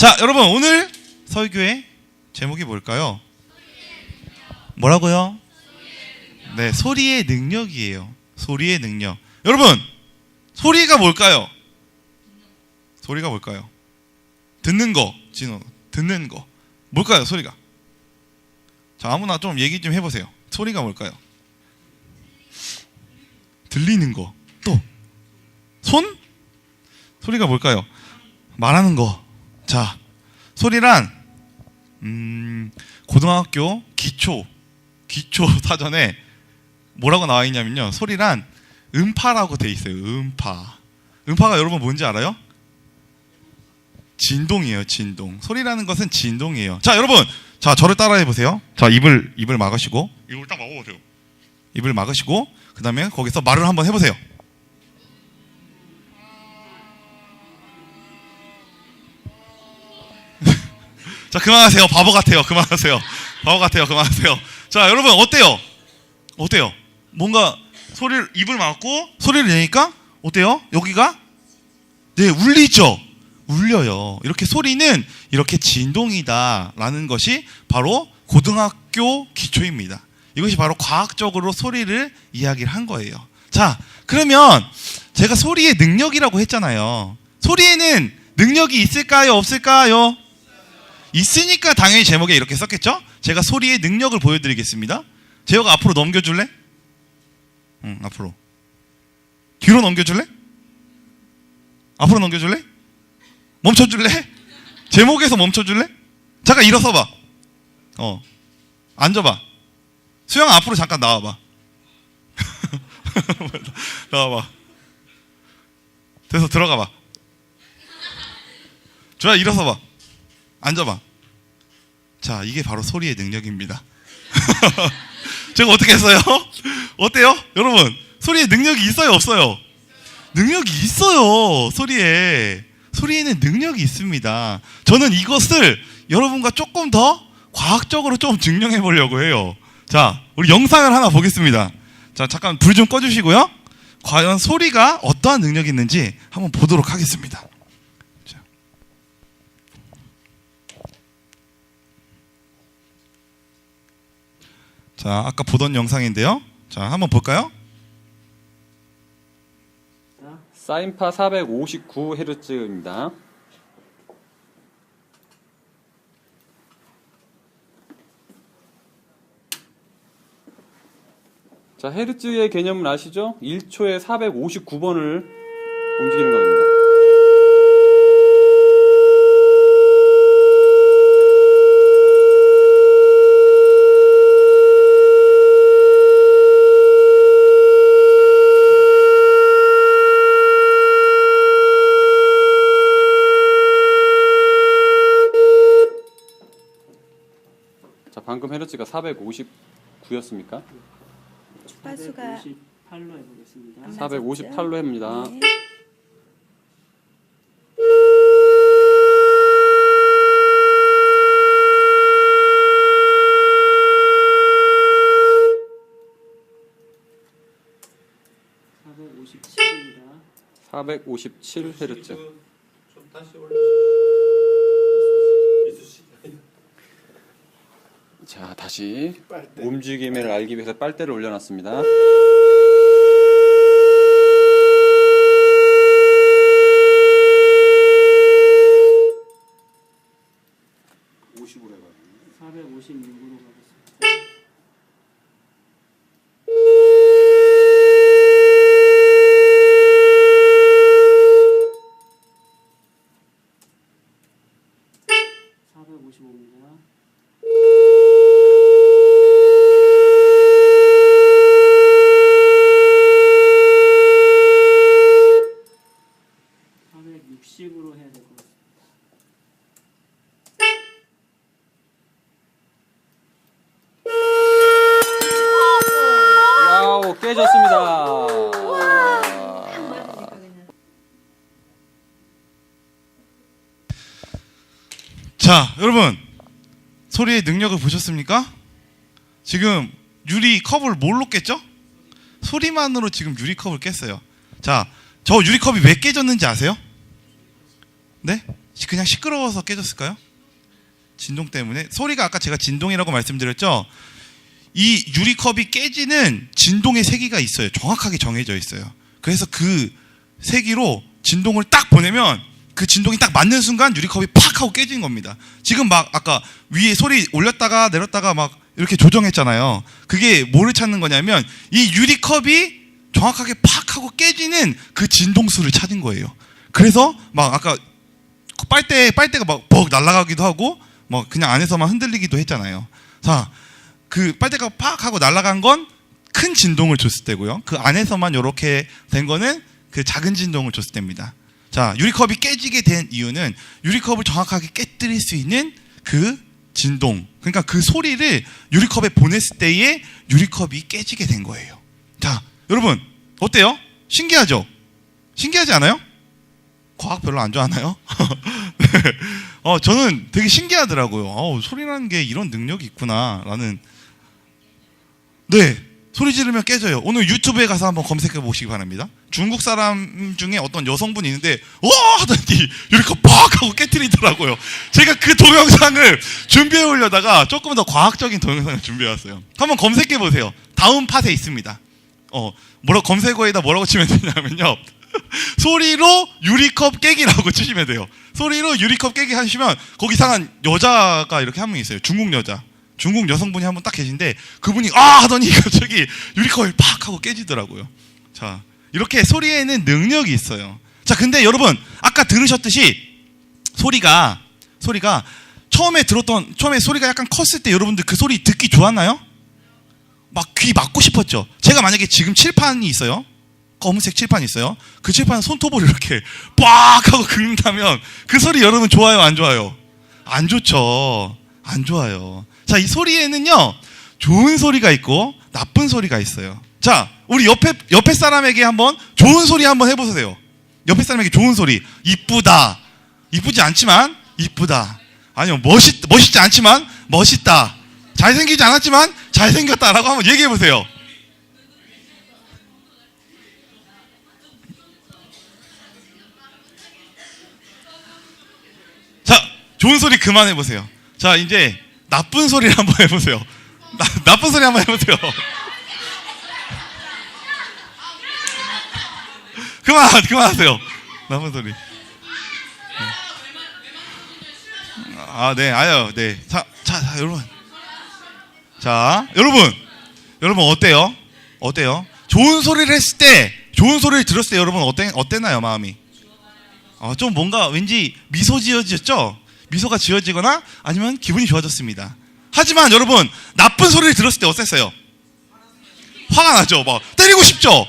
자, 여러분 오늘 설교의 제목이 뭘까요? 뭐라고요? 네, 소리의 능력이에요. 소리의 능력. 여러분, 소리가 뭘까요? 소리가 뭘까요? 듣는 거, 진호. 듣는 거. 뭘까요, 소리가? 자, 아무나 좀 얘기 좀 해보세요. 소리가 뭘까요? 들리는 거. 또. 손? 소리가 뭘까요? 말하는 거. 자, 소리란, 음, 고등학교 기초, 기초 사전에 뭐라고 나와 있냐면요. 소리란 음파라고 돼 있어요. 음파. 음파가 여러분 뭔지 알아요? 진동이에요, 진동. 소리라는 것은 진동이에요. 자, 여러분. 자, 저를 따라해 보세요. 자, 입을 입을 막으시고 입을 딱 막아 보세요. 입을 막으시고 그다음에 거기서 말을 한번 해 보세요. 자, 그만하세요. 바보 같아요. 그만하세요. 바보 같아요. 그만하세요. 자, 여러분 어때요? 어때요? 뭔가 소리를 입을 막고 소리를 내니까 어때요? 여기가 네, 울리죠. 울려요. 이렇게 소리는 이렇게 진동이다라는 것이 바로 고등학교 기초입니다. 이것이 바로 과학적으로 소리를 이야기를 한 거예요. 자, 그러면 제가 소리의 능력이라고 했잖아요. 소리에는 능력이 있을까요? 없을까요? 있으니까 당연히 제목에 이렇게 썼겠죠? 제가 소리의 능력을 보여드리겠습니다. 재혁아 앞으로 넘겨줄래? 응, 앞으로. 뒤로 넘겨줄래? 앞으로 넘겨줄래? 멈춰줄래? 제목에서 멈춰줄래? 잠깐 일어서봐. 어, 앉아봐. 수영 앞으로 잠깐 나와봐. 나와봐. 돼서 들어가봐. 조야 일어서봐. 앉아봐. 자, 이게 바로 소리의 능력입니다. 제가 어떻게 했어요? 어때요? 여러분, 소리에 능력이 있어요, 없어요? 능력이 있어요, 소리에. 소리에는 능력이 있습니다. 저는 이것을 여러분과 조금 더 과학적으로 좀 증명해 보려고 해요. 자, 우리 영상을 하나 보겠습니다. 자, 잠깐 불 좀 꺼주시고요. 과연 소리가 어떠한 능력이 있는지 한번 보도록 하겠습니다. 자, 아까 보던 영상인데요. 자, 한번 볼까요? 사인파 459Hz입니다. 자, 헤르츠의 개념은 아시죠? 1초에 459번을 움직이는 겁니다. 자, 방금 헤르츠가 459였습니까? 주파수가 458로 해보겠습니다. 안 458로 합니다. 네. 네. 457입니다. 457Hz. 좀 다시 올려주시죠. 자, 다시 움직임을 알기 위해서 빨대를 올려놨습니다. 로 456으로 가겠습니다. (455입니다) (460으로) 해야 될 것 같습니다. 와우, 깨졌습니다. 자, 여러분. 소리의 능력을 보셨습니까? 지금 유리 컵을 뭘로 깼죠? 소리만으로 지금 유리 컵을 깼어요. 자, 저 유리 컵이 왜 깨졌는지 아세요? 네? 그냥 시끄러워서 깨졌을까요? 진동 때문에 소리가 아까 제가 진동이라고 말씀드렸죠. 이 유리컵이 깨지는 진동의 세기가 있어요. 정확하게 정해져 있어요. 그래서 그 세기로 진동을 딱 보내면 그 진동이 딱 맞는 순간 유리컵이 팍 하고 깨진 겁니다. 지금 막 아까 위에 소리 올렸다가 내렸다가 막 이렇게 조정했잖아요. 그게 뭐를 찾는 거냐면 이 유리컵이 정확하게 팍 하고 깨지는 그 진동수를 찾은 거예요. 그래서 막 아까 빨대 빨대가 막 벅 날아가기도 하고 뭐 그냥 안에서만 흔들리기도 했잖아요. 자, 그 빨대가 팍 하고 날아간 건 큰 진동을 줬을 때고요. 그 안에서만 이렇게 된 거는 그 작은 진동을 줬을 때입니다. 자, 유리컵이 깨지게 된 이유는 유리컵을 정확하게 깨뜨릴 수 있는 그 진동, 그러니까 그 소리를 유리컵에 보냈을 때에 유리컵이 깨지게 된 거예요. 자, 여러분 어때요? 신기하죠? 신기하지 않아요? 과학 별로 안 좋아하나요? 네. 어, 저는 되게 신기하더라고요. 어, 소리라는 게 이런 능력이 있구나라는. 네, 소리 지르면 깨져요. 오늘 유튜브에 가서 한번 검색해 보시기 바랍니다. 중국 사람 중에 어떤 여성분이 있는데, 와! 하더니 이렇게 팍! 하고 깨뜨리더라고요. 제가 그 동영상을 준비해 오려다가 조금 더 과학적인 동영상을 준비해 왔어요. 한번 검색해 보세요. 다음 팟에 있습니다. 어, 뭐라 검색어에다 뭐라고 치면 되냐면요. 소리로 유리컵 깨기라고 치시면 돼요. 소리로 유리컵 깨기 하시면 거기 이상한 여자가 이렇게 한 명 있어요. 중국 여자. 중국 여성분이 한 분 딱 계신데 그분이 아 하더니 갑자기 유리컵이 팍 하고 깨지더라고요. 자, 이렇게 소리에는 능력이 있어요. 자, 근데 여러분 아까 들으셨듯이 소리가 소리가 처음에 들었던 처음에 소리가 약간 컸을 때 여러분들 그 소리 듣기 좋았나요? 막 귀 막고 싶었죠. 제가 만약에 지금 칠판이 있어요. 검은색 칠판이 있어요. 그 칠판 손톱으로 이렇게 빡 하고 긁는다면 그 소리 여러분 좋아요, 안 좋아요? 안 좋죠. 안 좋아요. 자, 이 소리에는요, 좋은 소리가 있고 나쁜 소리가 있어요. 자, 우리 옆에, 옆에 사람에게 한번 좋은 소리 한번 해보세요. 옆에 사람에게 좋은 소리. 이쁘다. 이쁘지 않지만, 이쁘다. 아니요, 멋있, 멋있지 않지만, 멋있다. 잘생기지 않았지만, 잘생겼다라고 한번 얘기해보세요. 자, 좋은 소리 그만 해보세요. 자, 이제 나쁜 소리를 한번 해보세요. 나, 나쁜 소리 한번 해보세요. 그만, 그만하세요. 나쁜 소리. 아, 네, 아유, 네. 자, 자, 자, 여러분. 자, 여러분. 여러분, 어때요? 어때요? 좋은 소리를 했을 때, 좋은 소리를 들었을 때 여러분 어땠, 어땠나요, 마음이? 어, 좀 뭔가 왠지 미소 지어졌죠? 미소가 지어지거나 아니면 기분이 좋아졌습니다. 하지만 여러분, 나쁜 소리를 들었을 때 어땠어요? 화가 나죠? 막 때리고 싶죠?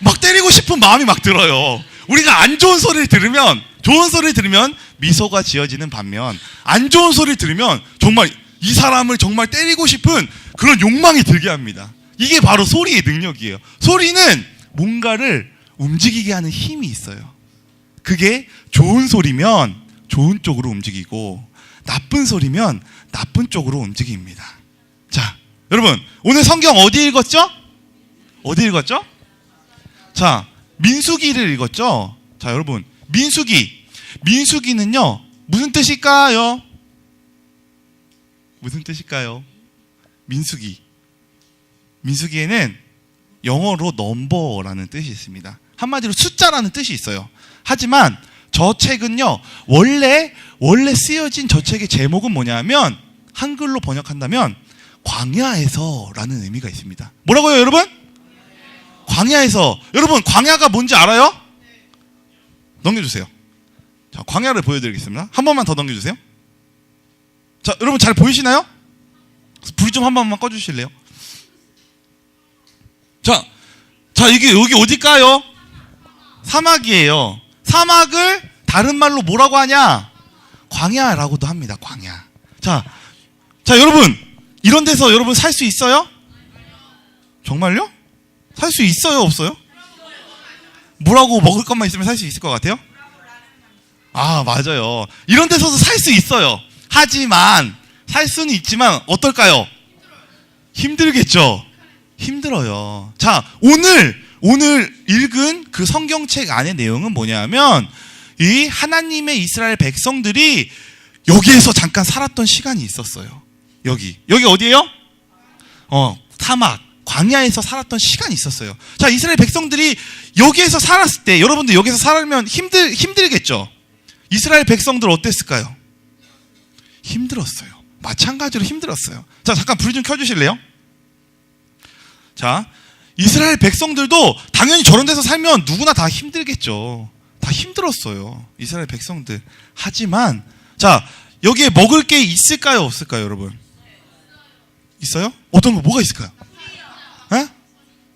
막 때리고 싶은 마음이 막 들어요. 우리가 안 좋은 소리를 들으면, 좋은 소리를 들으면 미소가 지어지는 반면, 안 좋은 소리를 들으면 정말 이 사람을 정말 때리고 싶은 그런 욕망이 들게 합니다. 이게 바로 소리의 능력이에요. 소리는 뭔가를 움직이게 하는 힘이 있어요. 그게 좋은 소리면 좋은 쪽으로 움직이고 나쁜 소리면 나쁜 쪽으로 움직입니다. 자, 여러분 오늘 성경 어디 읽었죠? 어디 읽었죠? 자, 민수기를 읽었죠? 자, 여러분 민수기 민수기는요 무슨 뜻일까요? 무슨 뜻일까요? 민수기 민수기에는 영어로 넘버라는 뜻이 있습니다. 한마디로 숫자라는 뜻이 있어요. 하지만 저 책은요 원래 원래 쓰여진 저 책의 제목은 뭐냐면 한글로 번역한다면 광야에서 라는 의미가 있습니다. 뭐라고요, 여러분? 광야에서 여러분 광야가 뭔지 알아요? 넘겨주세요. 자, 광야를 보여드리겠습니다. 한 번만 더 넘겨주세요. 자, 여러분 잘 보이시나요? 불 좀 한 번만 꺼주실래요? 자, 자 이게 여기 어딜까요? 사막이에요. 사막을 다른 말로 뭐라고 하냐? 광야라고도 합니다. 광야. 자, 자 여러분 이런 데서 여러분 살 수 있어요? 정말요? 살 수 있어요? 없어요? 뭐라고 먹을 것만 있으면 살 수 있을 것 같아요? 아 맞아요. 이런 데서도 살 수 있어요. 하지만 살 수는 있지만 어떨까요? 힘들겠죠. 힘들어요. 자, 오늘 오늘 읽은 그 성경책 안의 내용은 뭐냐면 이 하나님의 이스라엘 백성들이 여기에서 잠깐 살았던 시간이 있었어요. 여기. 여기 어디예요? 어, 사막, 광야에서 살았던 시간이 있었어요. 자, 이스라엘 백성들이 여기에서 살았을 때 여러분들 여기서 살면 힘들 힘들겠죠. 이스라엘 백성들 어땠을까요? 힘들었어요. 마찬가지로 힘들었어요. 자, 잠깐 불 좀 켜주실래요? 자, 이스라엘 백성들도 당연히 저런 데서 살면 누구나 다 힘들겠죠. 다 힘들었어요. 이스라엘 백성들. 하지만, 자, 여기에 먹을 게 있을까요? 없을까요, 여러분? 있어요? 어떤 거, 뭐가 있을까요? 에?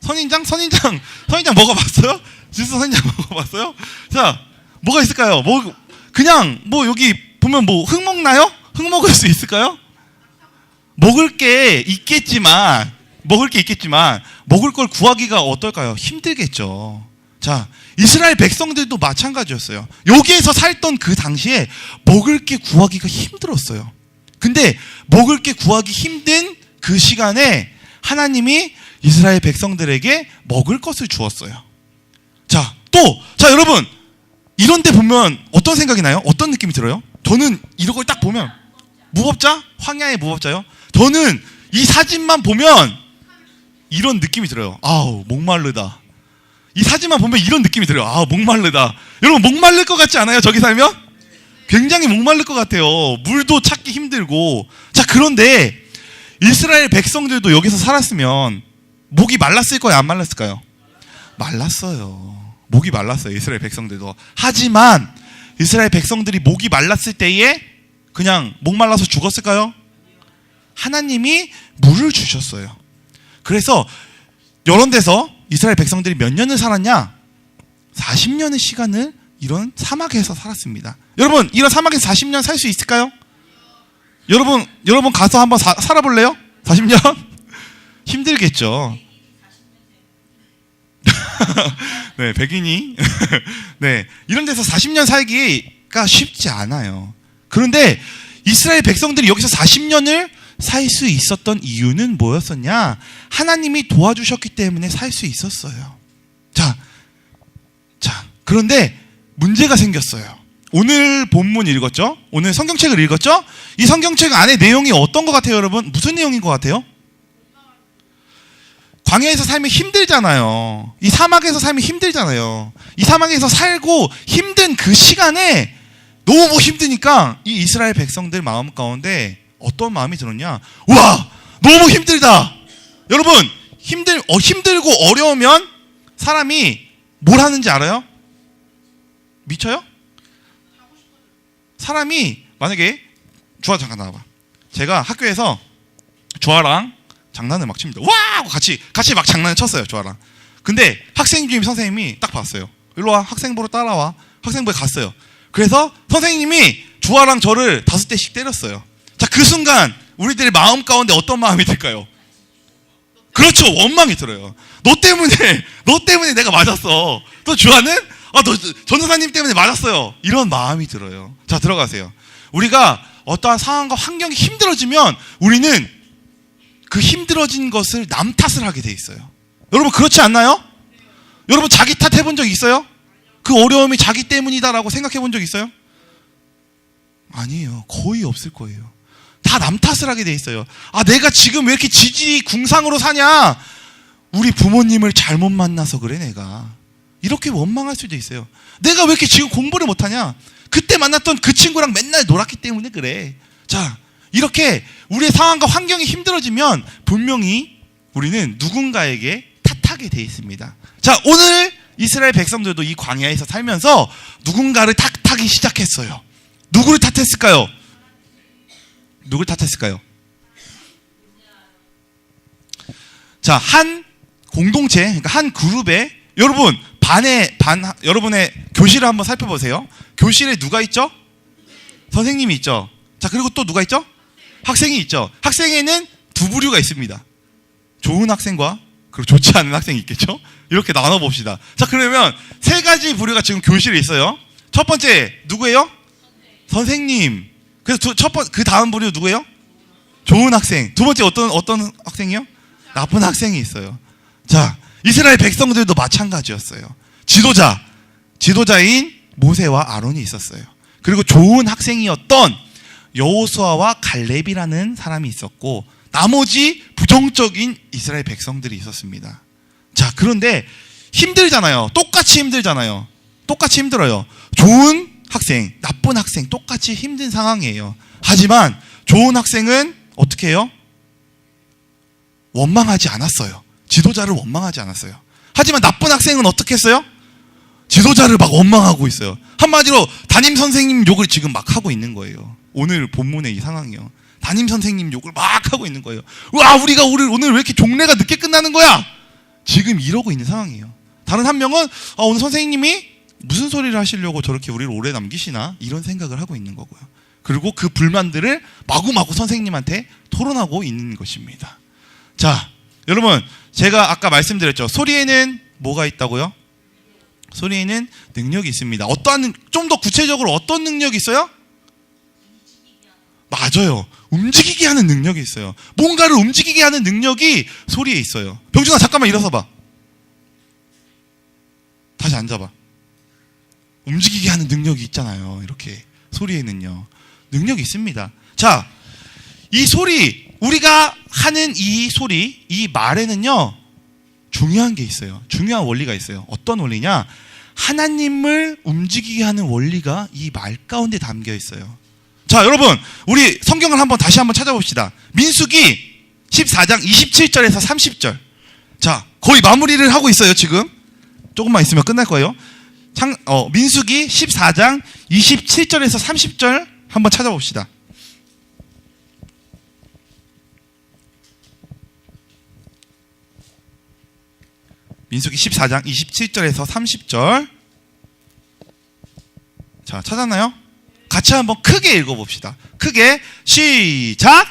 선인장? 선인장, 선인장 먹어봤어요? 주스 선인장 먹어봤어요? 자, 뭐가 있을까요? 뭐, 그냥, 뭐, 여기 보면 뭐, 흙 먹나요? 흙 먹을 수 있을까요? 먹을 게 있겠지만, 먹을 게 있겠지만, 먹을 걸 구하기가 어떨까요? 힘들겠죠. 자, 이스라엘 백성들도 마찬가지였어요. 여기에서 살던 그 당시에 먹을 게 구하기가 힘들었어요. 근데 먹을 게 구하기 힘든 그 시간에 하나님이 이스라엘 백성들에게 먹을 것을 주었어요. 자, 또, 자, 여러분, 이런 데 보면 어떤 생각이 나요? 어떤 느낌이 들어요? 저는 이런 걸 딱 보면, 무법자? 황야의 무법자요? 저는 이 사진만 보면 이런 느낌이 들어요. 아우, 목마르다. 이 사진만 보면 이런 느낌이 들어요. 아, 목마르다. 여러분, 목마를 것 같지 않아요? 저기 살면? 굉장히 목마를 것 같아요. 물도 찾기 힘들고. 자, 그런데 이스라엘 백성들도 여기서 살았으면 목이 말랐을 거예요? 안 말랐을까요? 말랐어요. 목이 말랐어요. 이스라엘 백성들도. 하지만 이스라엘 백성들이 목이 말랐을 때에 그냥 목 말라서 죽었을까요? 하나님이 물을 주셨어요. 그래서 이런 데서 이스라엘 백성들이 몇 년을 살았냐? 40년의 시간을 이런 사막에서 살았습니다. 여러분, 이런 사막에서 40년 살 수 있을까요? 여러분, 여러분 가서 한번 사- 살아볼래요? 40년? 힘들겠죠. 네, 백인이. 네, 이런 데서 40년 살기가 쉽지 않아요. 그런데 이스라엘 백성들이 여기서 40년을 살 수 있었던 이유는 뭐였었냐? 하나님이 도와주셨기 때문에 살 수 있었어요. 자, 자, 그런데 문제가 생겼어요. 오늘 본문 읽었죠? 오늘 성경책을 읽었죠? 이 성경책 안에 내용이 어떤 것 같아요, 여러분? 무슨 내용인 것 같아요? 광야에서 살면 힘들잖아요. 이 사막에서 살면 힘들잖아요. 이 사막에서 살고 힘든 그 시간에 너무 힘드니까 이 이스라엘 백성들 마음 가운데 어떤 마음이 들었냐? 와, 너무 힘들다. 여러분, 힘들 어, 힘들고 어려우면 사람이 뭘 하는지 알아요? 미쳐요? 사람이 만약에 주아 잠깐 나와봐. 제가 학교에서 주아랑 장난을 막 칩니다. 와! 같이 같이 막 장난을 쳤어요, 주아랑. 근데 학생 주임 선생님이 딱 봤어요. 일로 와, 학생부로 따라와. 학생부에 갔어요. 그래서 선생님이 주아랑 저를 다섯 대씩 때렸어요. 자, 그 순간 우리들의 마음 가운데 어떤 마음이 들까요? 그렇죠. 원망이 들어요. 너 때문에, 너 때문에 내가 맞았어. 또 주아는, 아, 너, 전도사님 때문에 맞았어요. 이런 마음이 들어요. 자, 들어가세요. 우리가 어떠한 상황과 환경이 힘들어지면 우리는 그 힘들어진 것을 남 탓을 하게 돼 있어요. 여러분, 그렇지 않나요? 여러분, 자기 탓 해본 적 있어요? 그 어려움이 자기 때문이다라고 생각해 본 적 있어요? 아니에요. 거의 없을 거예요. 다 남 탓을 하게 돼 있어요. 아, 내가 지금 왜 이렇게 지질이 궁상으로 사냐? 우리 부모님을 잘못 만나서 그래, 내가. 이렇게 원망할 수도 있어요. 내가 왜 이렇게 지금 공부를 못하냐? 그때 만났던 그 친구랑 맨날 놀았기 때문에 그래. 자, 이렇게 우리의 상황과 환경이 힘들어지면 분명히 우리는 누군가에게 탓하게 돼 있습니다. 자, 오늘 이스라엘 백성들도 이 광야에서 살면서 누군가를 탓하기 시작했어요. 누구를 탓했을까요? 누굴 탓했을까요? 자, 한 공동체, 그러니까 한 그룹에 여러분 반에 반 여러분의 교실을 한번 살펴보세요. 교실에 누가 있죠? 선생님이 있죠. 자, 그리고 또 누가 있죠? 학생이 있죠. 학생에는 두 부류가 있습니다. 좋은 학생과 그리고 좋지 않은 학생이 있겠죠? 이렇게 나눠 봅시다. 자, 그러면 세 가지 부류가 지금 교실에 있어요. 첫 번째 누구예요? 선생님. 그래서 두, 첫 번, 그 다음 부류 누구예요? 좋은 학생. 두 번째 어떤, 어떤 학생이요? 나쁜 학생이 있어요. 자, 이스라엘 백성들도 마찬가지였어요. 지도자, 지도자인 모세와 아론이 있었어요. 그리고 좋은 학생이었던 여호수아와 갈렙이라는 사람이 있었고 나머지 부정적인 이스라엘 백성들이 있었습니다. 자, 그런데 힘들잖아요. 똑같이 힘들잖아요. 똑같이 힘들어요. 좋은 학생, 나쁜 학생 똑같이 힘든 상황이에요. 하지만 좋은 학생은 어떻게 해요? 원망하지 않았어요. 지도자를 원망하지 않았어요. 하지만 나쁜 학생은 어떻게 했어요? 지도자를 막 원망하고 있어요. 한마디로 담임 선생님 욕을 지금 막 하고 있는 거예요. 오늘 본문의 이 상황이요. 담임 선생님 욕을 막 하고 있는 거예요. 와, 우리가 오늘, 오늘 왜 이렇게 종례가 늦게 끝나는 거야? 지금 이러고 있는 상황이에요. 다른 한 명은 아, 오늘 선생님이 무슨 소리를 하시려고 저렇게 우리를 오래 남기시나 이런 생각을 하고 있는 거고요. 그리고 그 불만들을 마구마구 선생님한테 토론하고 있는 것입니다. 자, 여러분 제가 아까 말씀드렸죠. 소리에는 뭐가 있다고요? 소리에는 능력이 있습니다. 어떠한 좀 더 구체적으로 어떤 능력이 있어요? 맞아요. 움직이게 하는 능력이 있어요. 뭔가를 움직이게 하는 능력이 소리에 있어요. 병준아 잠깐만 일어서 봐. 다시 앉아봐. 움직이게 하는 능력이 있잖아요. 이렇게 소리에는요. 능력이 있습니다. 자, 이 소리 우리가 하는 이 소리, 이 말에는요. 중요한 게 있어요. 중요한 원리가 있어요. 어떤 원리냐? 하나님을 움직이게 하는 원리가 이 말 가운데 담겨 있어요. 자, 여러분, 우리 성경을 한번 다시 한번 찾아봅시다. 민수기 14장 27절에서 30절. 자, 거의 마무리를 하고 있어요, 지금. 조금만 있으면 끝날 거예요. 창, 어, 민수기 14장 27절에서 30절 한번 찾아봅시다. 민수기 14장 27절에서 30절. 자, 찾았나요? 같이 한번 크게 읽어봅시다. 크게 시작.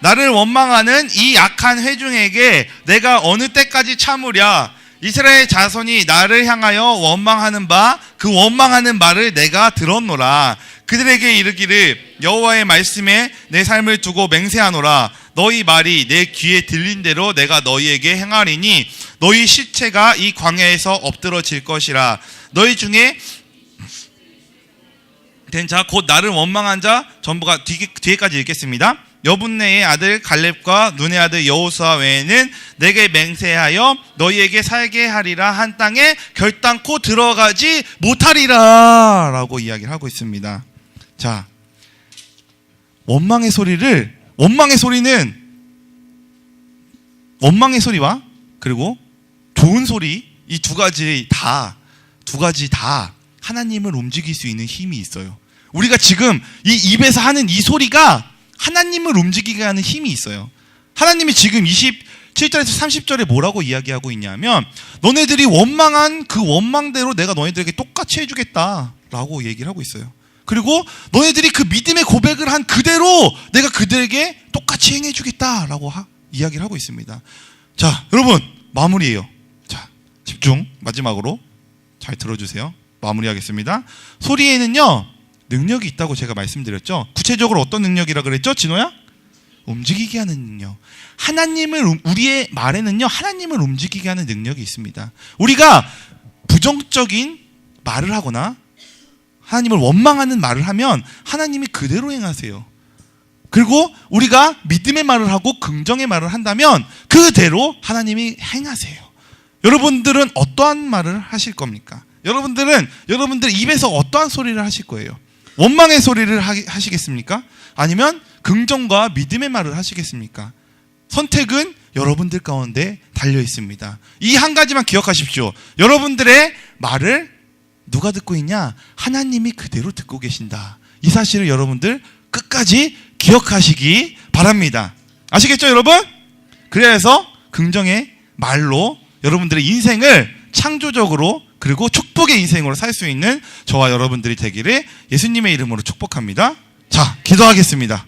나를 원망하는 이 약한 회중에게 내가 어느 때까지 참으랴? 이스라엘 자손이 나를 향하여 원망하는 바 그 원망하는 말을 내가 들었노라. 그들에게 이르기를 여호와의 말씀에 내 삶을 두고 맹세하노라. 너희 말이 내 귀에 들린 대로 내가 너희에게 행하리니 너희 시체가 이 광야에서 엎드러질 것이라. 너희 중에 된 자 곧 나를 원망한 자 전부가 뒤, 뒤에까지 읽겠습니다. 여분네의 아들 갈렙과 눈의 아들 여호수아 외에는 내게 맹세하여 너희에게 살게 하리라 한 땅에 결단코 들어가지 못하리라 라고 이야기를 하고 있습니다. 자, 원망의 소리를 원망의 소리는 원망의 소리와 그리고 좋은 소리 이 두 가지 다 두 가지 다 하나님을 움직일 수 있는 힘이 있어요. 우리가 지금 이 입에서 하는 이 소리가 하나님을 움직이게 하는 힘이 있어요. 하나님이 지금 27절에서 30절에 뭐라고 이야기하고 있냐면 너네들이 원망한 그 원망대로 내가 너희들에게 똑같이 해주겠다라고 얘기를 하고 있어요. 그리고 너희들이 그 믿음의 고백을 한 그대로 내가 그들에게 똑같이 행해주겠다라고 하- 이야기를 하고 있습니다. 자, 여러분 마무리예요. 자, 집중 마지막으로 잘 들어주세요. 마무리하겠습니다. 소리에는요 능력이 있다고 제가 말씀드렸죠. 구체적으로 어떤 능력이라 그랬죠, 진호야? 움직이게 하는 능력. 하나님을 움- 우리의 말에는요 하나님을 움직이게 하는 능력이 있습니다. 우리가 부정적인 말을 하거나 하나님을 원망하는 말을 하면 하나님이 그대로 행하세요. 그리고 우리가 믿음의 말을 하고 긍정의 말을 한다면 그대로 하나님이 행하세요. 여러분들은 어떠한 말을 하실 겁니까? 여러분들은 여러분들 입에서 어떠한 소리를 하실 거예요? 원망의 소리를 하, 하시겠습니까? 아니면 긍정과 믿음의 말을 하시겠습니까? 선택은 여러분들 가운데 달려 있습니다. 이 한 가지만 기억하십시오. 여러분들의 말을 누가 듣고 있냐? 하나님이 그대로 듣고 계신다. 이 사실을 여러분들 끝까지 기억하시기 바랍니다. 아시겠죠, 여러분? 그래서 긍정의 말로 여러분들의 인생을 창조적으로 그리고 축복의 인생으로 살 수 있는 저와 여러분들이 되기를 예수님의 이름으로 축복합니다. 자, 기도하겠습니다.